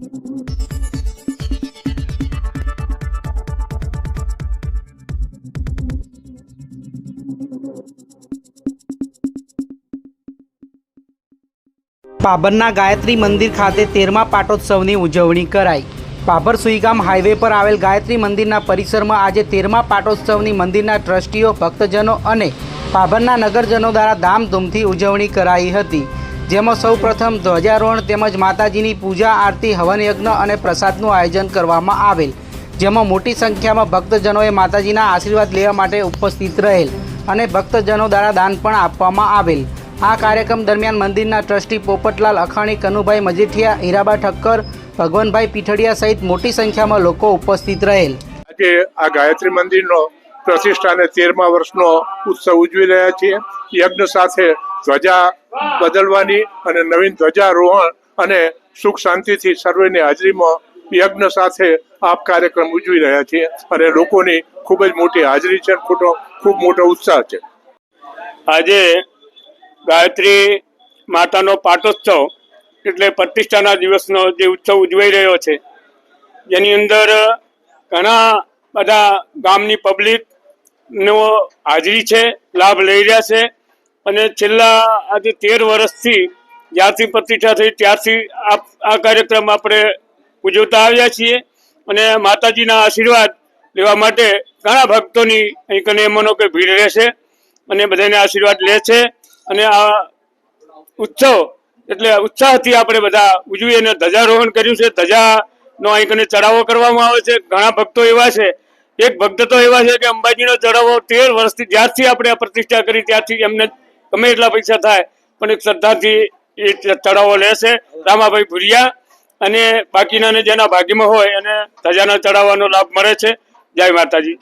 પાભરના ગાયત્રી મંદિર ખાતે તેરમા પાટોત્સવની ઉજવણી કરાઈ. પાભર સુઈગામ હાઈવે પર આવેલ ગાયત્રી મંદિરના પરિસરમાં આજે તેરમા પાટોત્સવની મંદિરના ટ્રસ્ટીઓ, ભક્તજનો અને પાભરના નગરજનો દ્વારા ધામધૂમથી ઉજવણી કરાઈ હતી. જેમાં સૌ પ્રથમ ધ્વજારોહણ તેમજ માતાજીની પૂજા, આરતી હવન યજ્ઞ અને પ્રસાદનું આયોજન કરવામાં આવેલ, જેમાં મોટી સંખ્યામાં ભક્તજનોએ માતાજીના આશીર્વાદ લેવા માટે ઉપસ્થિત રહેલ અને ભક્તજનો દ્વારા દાન પણ આપવામાં આવેલ. આ કાર્યક્રમ દરમિયાન મંદિરના ટ્રસ્ટી પોપટલાલ અખાણી, કનુભાઈ મજીઠિયા, હીરાબા ઠક્કર, ભગવાનભાઈ પીઠડિયા સહિત મોટી સંખ્યામાં લોકો ઉપસ્થિત રહેલ. આજે આ ગાયત્રી મંદિરનો પ્રતિષ્ઠાને તેરમા વર્ષનો ઉત્સવ ઉજવી રહ્યા છીએ. યજ્ઞ સાથે ધ્વજા બદલવાની અને નવીન ધ્વજારોહણ અને સુખ શાંતિથી સર્વેની હાજરીમાં યજ્ઞ સાથે આપ કાર્યક્રમ ઉજવી રહ્યા છીએ. અને લોકોની ખૂબ જ મોટી હાજરી છે. ખૂટો, ખૂબ મોટો ઉત્સાહ છે. આજે ગાયત્રી માતાનો પાટોત્સવ એટલે પ્રતિષ્ઠાના દિવસનો જે ઉત્સવ ઉજવાઈ રહ્યો છે. જેની અંદર ઘણા બધા ગામની પબ્લિક નો હાજરી છે, લાભ લઈ રહ્યા છે અને છેલ્લા આજે તેર વર્ષથી જ્યારથી પ્રતિષ્ઠા થઈ ત્યારથી આ કાર્યક્રમ આપણે ઉજવતા આવ્યા છીએ અને માતાજીના આશીર્વાદ લેવા માટે ઘણા ભક્તોની અહીં કને મનો કે ભીડ રહેશે અને બધાને આશીર્વાદ લે છે અને આ ઉત્સવ એટલે ઉત્સાહથી આપણે બધા ઉજવી અને ધજારોહણ કર્યું છે. ધજાનો અહીં કને ચડાવો કરવામાં આવે છે. ઘણા ભક્તો એવા છે એક ભક્ત તો એવા છે કે અંબાજીનો ચડાવો તેર વર્ષથી જ્યારથી આપણે પ્રતિષ્ઠા કરી ત્યારથી એમને ગમે એટલા પૈસા થાય, પણ એક શ્રદ્ધાથી એ ચડાવો લેશે. રામાભાઈ ભુરિયા અને બાકીના જેના ભાગ્યમાં હોય એને ધજાના ચડાવવાનો લાભ મળે છે. જય માતાજી